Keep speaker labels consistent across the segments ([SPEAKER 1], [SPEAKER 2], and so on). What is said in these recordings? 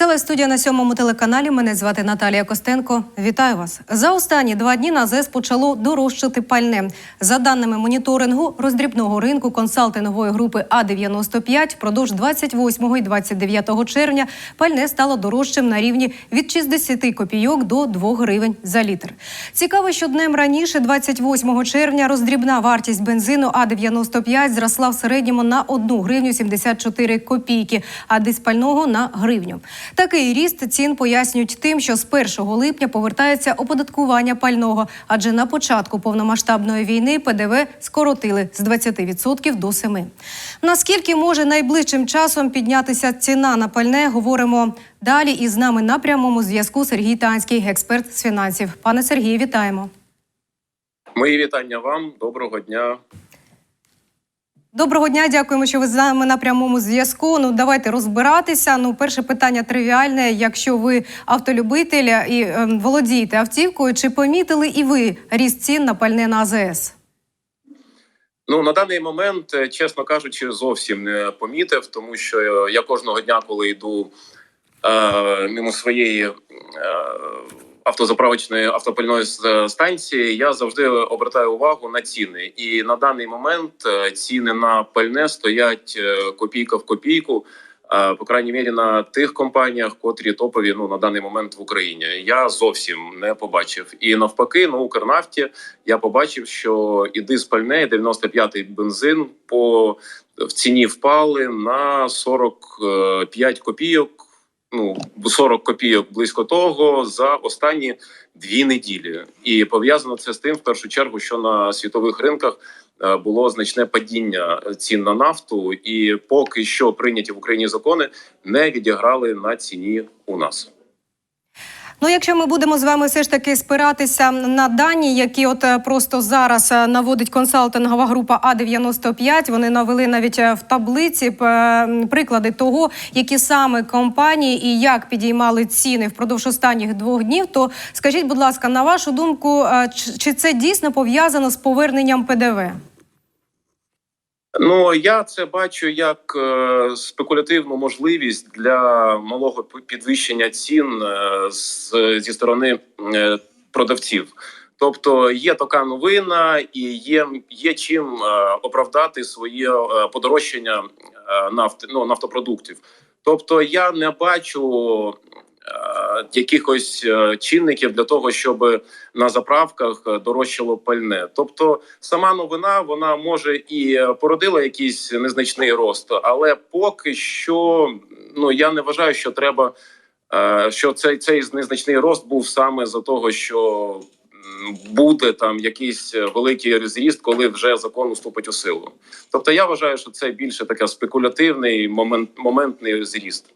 [SPEAKER 1] Це студія на сьомому телеканалі. Мене звати Наталія Костенко. Вітаю вас. За останні два дні на ЗЕС почало дорожчати пальне. За даними моніторингу роздрібного ринку консалтингової групи А95, впродовж 28 і 29 червня пальне стало дорожчим на рівні від 60 копійок до 2 гривень за літр. Цікаво, що днем раніше, 28 червня, роздрібна вартість бензину А95 зросла в середньому на 1 гривню 74 копійки, а диспального на гривню. Такий ріст цін пояснюють тим, що з 1 липня повертається оподаткування пального, адже на початку повномасштабної війни ПДВ скоротили з 20% до 7%. Наскільки може найближчим часом піднятися ціна на пальне, говоримо далі. І з нами на прямому зв'язку Сергій Танський, експерт з фінансів. Пане Сергію, вітаємо.
[SPEAKER 2] Мої вітання вам. Доброго дня.
[SPEAKER 1] Доброго дня, дякуємо, що ви з нами на прямому зв'язку. Ну давайте розбиратися. Ну, перше питання тривіальне. Якщо ви автолюбитель і е, володієте автівкою, чи помітили і ви ріст цін на пальне на АЗС?
[SPEAKER 2] Ну на даний момент, е, чесно кажучи, зовсім не помітив, тому що я кожного дня, коли йду е, мимо своєї е, автозаправочної автопальної станції, я завжди обертаю увагу на ціни. І на даний момент е, ціни на пальне стоять е, копійка в копійку. е, По крайній мірі на тих компаніях, котрі топові ну на даний момент в Україні, я зовсім не побачив. І навпаки, на Укрнафті я побачив, що і диспальне, і 95-й бензин по в ціні впали на 45 копійок. Ну 40 копійок близько того за останні дві неділі, і пов'язано це з тим, в першу чергу, що на світових ринках е, було значне падіння цін на нафту, і поки що прийняті в Україні закони не відіграли на ціні у нас.
[SPEAKER 1] Ну, якщо ми будемо з вами все ж таки спиратися на дані, які от е, просто зараз е, наводить консалтингова група А95, вони навели навіть е, в таблиці приклади того, які саме компанії і як підіймали ціни впродовж останніх двох днів. То скажіть, будь ласка, на вашу думку, чи це дійсно пов'язано з поверненням ПДВ?
[SPEAKER 2] Ну я це бачу як е, спекулятивну можливість для малого підвищення цін е, зі сторони е, продавців. Тобто є така новина, і є, є чим оправдати своє подорожчання нафти, ну, нафтопродуктів. Тобто, я не бачу якихось е, чинників для того, щоб на заправках е, дорожчало пальне. Тобто, сама новина вона може і породила якийсь незначний рост, але поки що ну я не вважаю, що треба, е, що цей цей незначний рост був саме за того, що буде там якийсь великий зріст, коли вже закон уступить у силу. Тобто, я вважаю, що це більше таке спекулятивний момент, моментний зріст.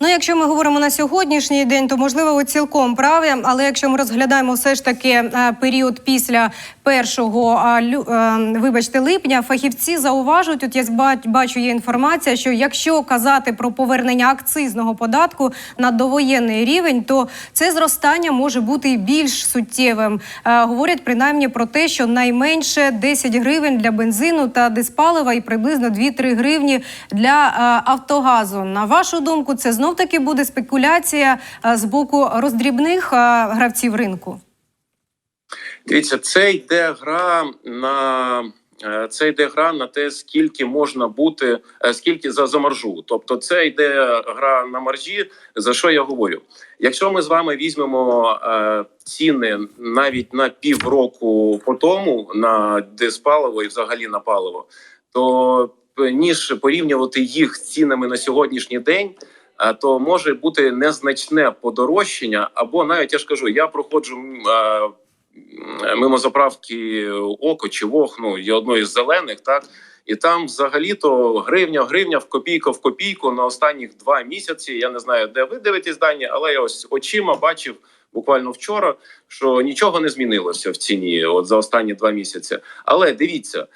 [SPEAKER 1] Ну, якщо ми говоримо на сьогоднішній день, то можливо ви цілком праві. Але якщо ми розглядаємо все ж таки е, період після першого а, лю- е, вибачте, липня, фахівці зауважують. От я ба- бачу, є інформація, що якщо казати про повернення акцизного податку на довоєнний рівень, то це зростання може бути і більш суттєвим. Е, Говорять принаймні про те, що найменше 10 гривень для бензину та диспалива і приблизно 2-3 гривні для е, Автогазу. На вашу думку, це знов таки буде спекуляція з боку роздрібних гравців ринку.
[SPEAKER 2] Дивіться, це йде гра на е, це йде гра на те, скільки можна бути, е, скільки за, за маржу. Тобто, це йде гра на маржі. За що я говорю? Якщо ми з вами візьмемо е, ціни навіть на півроку по тому на диспаливо і взагалі на паливо, то е, ніж порівнювати їх з цінами на сьогоднішній день. То може бути незначне подорожчання, або навіть я ж кажу, я проходжу мимо заправки око чи вог, ну є одної з зелених, так і там взагалі-то гривня, гривня в копійку в копійку на останніх два місяці. Я не знаю, де ви дивитесь дані, але я ось очима бачив буквально вчора, що нічого не змінилося в ціні от за останні два місяці. Але дивіться,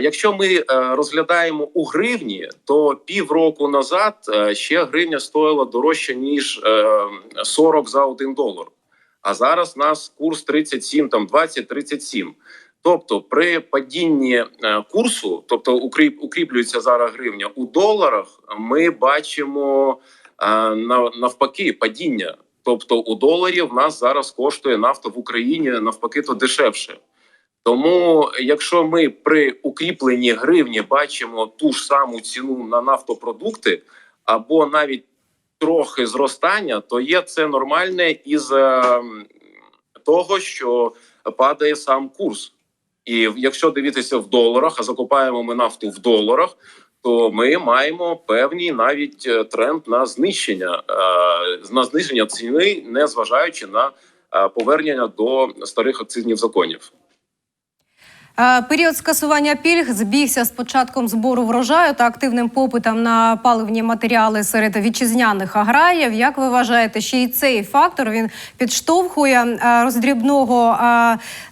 [SPEAKER 2] якщо ми е, розглядаємо у гривні, то півроку назад е, ще гривня стоїла дорожче ніж е, 40 за один долар. А зараз у нас курс 37, там 20-37. Тобто, при падінні е, курсу, тобто укріп, укріплюється зараз гривня у доларах, ми бачимо навпаки падіння. Тобто у доларі в нас зараз коштує нафта в Україні навпаки то дешевше. Тому, якщо ми при укріпленні гривні бачимо ту ж саму ціну на нафтопродукти, або навіть трохи зростання, то є це нормальне із е, того, що падає сам курс. І якщо дивитися в доларах, а закупаємо ми нафту в доларах, то ми маємо певний навіть е, тренд на знищення е, на зниження ціни, не зважаючи на повернення до старих акцизних законів.
[SPEAKER 1] Е, Період скасування пільг збігся з початком збору врожаю та активним попитом на паливні матеріали серед вітчизняних аграїв. Як ви вважаєте, ще й цей фактор він підштовхує е, роздрібного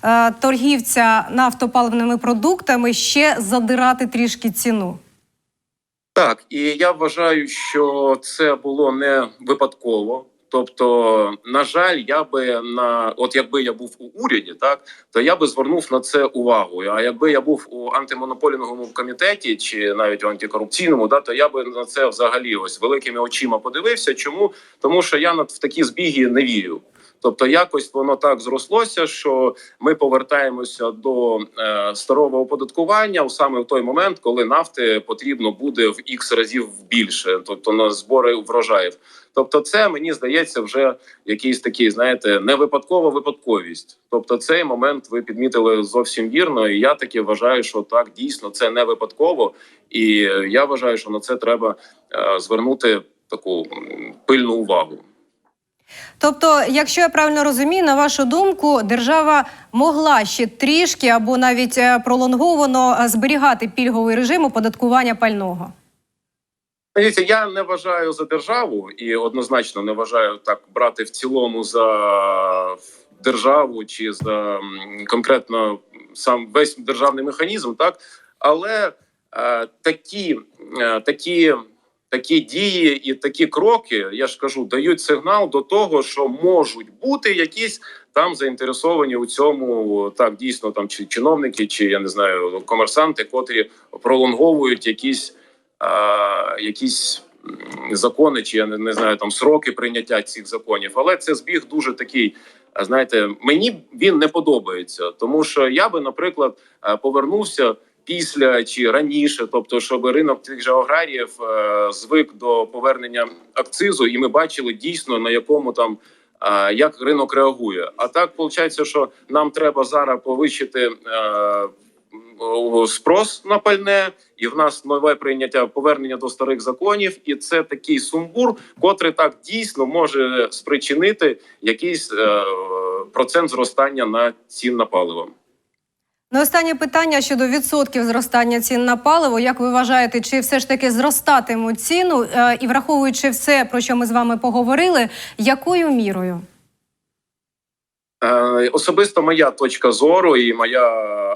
[SPEAKER 1] е, торгівця нафтопаливними продуктами ще задирати трішки ціну?
[SPEAKER 2] Так, і я вважаю, що це було не випадково. Тобто, на жаль, я би на от якби я був у уряді, так то я би звернув на це увагу. А якби я був у антимонопольному комітеті чи навіть у антикорупційному, да то я би на це взагалі ось великими очима подивився. Чому тому, що я в такі збіги не вірю. Тобто, якось воно так зрослося, що ми повертаємося до е, старого оподаткування саме в той момент, коли нафти потрібно буде в ікс разів більше, тобто на збори врожаїв. Тобто, це мені здається вже якийсь такий, знаєте, не випадкова випадковість. Тобто, цей момент ви підмітили зовсім вірно. І я таки вважаю, що так дійсно це не випадково, і я вважаю, що на це треба е, звернути таку пильну увагу.
[SPEAKER 1] Тобто, якщо я правильно розумію, на вашу думку, держава могла ще трішки або навіть е, пролонговано е, зберігати пільговий режим оподаткування пального.
[SPEAKER 2] Дивіться, я не вважаю за державу і однозначно не вважаю так брати в цілому за державу чи за конкретно сам весь державний механізм, так але е, такі, е, такі, такі дії і такі кроки, я ж кажу, дають сигнал до того, що можуть бути якісь там заінтересовані у цьому так дійсно там чи чиновники, чи я не знаю комерсанти, котрі пролонговують якісь а, якісь закони, чи я не, не знаю там сроки прийняття цих законів. Але це збіг дуже такий. Знаєте, мені він не подобається, тому що я би, наприклад, повернувся після чи раніше, тобто, щоб ринок тих же аграріїв е, звик до повернення акцизу, і ми бачили дійсно на якому там. а, Як ринок реагує, а так виходить, що нам треба зараз повищити е, спрос на пальне, і в нас нове прийняття повернення до старих законів, і це такий сумбур, котрий так дійсно може спричинити якийсь е, процент зростання на цін на паливо.
[SPEAKER 1] Ну, останнє питання щодо відсотків зростання цін на паливо. Як ви вважаєте, чи все ж таки зростатимуть ціну? Е, І враховуючи все, про що ми з вами поговорили, якою мірою?
[SPEAKER 2] Е, Особисто моя точка зору і моя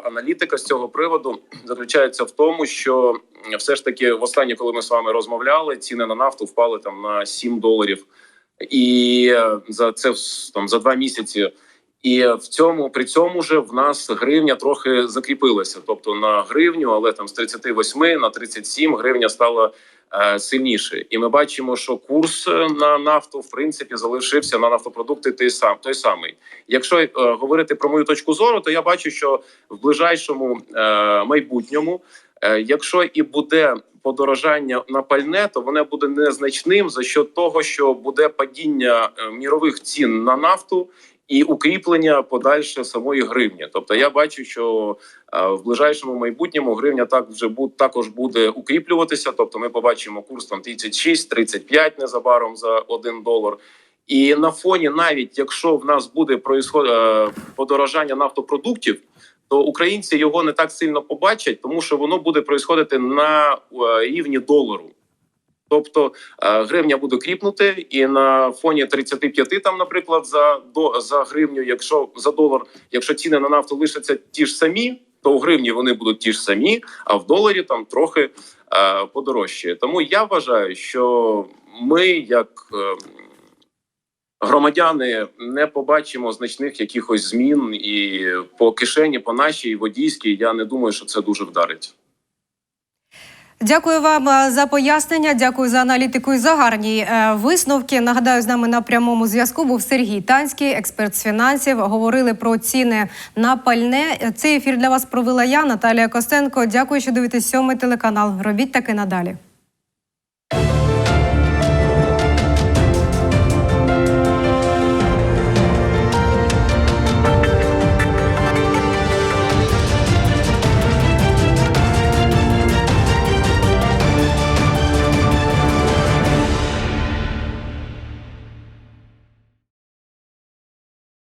[SPEAKER 2] аналітика з цього приводу заключається в тому, що все ж таки, востаннє, коли ми з вами розмовляли, ціни на нафту впали там на 7 доларів, і е, за це там за два місяці. І в цьому при цьому же в нас гривня трохи закріпилася, тобто на гривню, але там з 38 на 37 гривня стала е, сильніше. І ми бачимо, що курс е, на нафту в принципі залишився на нафтопродукти той сам той самий. Якщо е, говорити про мою точку зору, то я бачу, що в ближайшому е, майбутньому, е, якщо і буде подорожання на пальне, то воно буде незначним за що того, що буде падіння е, мірових цін на нафту. І укріплення подальше самої гривні, тобто я бачу, що е, в ближайшому майбутньому гривня так вже буд, також буде укріплюватися. Тобто, ми побачимо курс там 36-35 незабаром за 1 долар. І на фоні, навіть якщо в нас буде е, подорожання нафтопродуктів, то українці його не так сильно побачать, тому що воно буде проїсходити на е, рівні долару. Тобто е, гривня буде кріпнути, і на фоні 35 там, наприклад, за до за гривню, якщо за долар, якщо ціни на нафту лишаться ті ж самі, то у гривні вони будуть ті ж самі, а в доларі там трохи е, подорожчає. Тому я вважаю, що ми, як е, громадяни, не побачимо значних якихось змін, і по кишені, по нашій водійській, я не думаю, що це дуже вдарить.
[SPEAKER 1] Дякую вам е, за пояснення. Дякую за аналітику і за гарні е, висновки. Нагадаю, з нами на прямому зв'язку був Сергій Танський, експерт з фінансів. Говорили про ціни на пальне. Цей ефір для вас провела я, Наталія Костенко. Дякую, що дивитесь сьомий телеканал. Робіть таки надалі.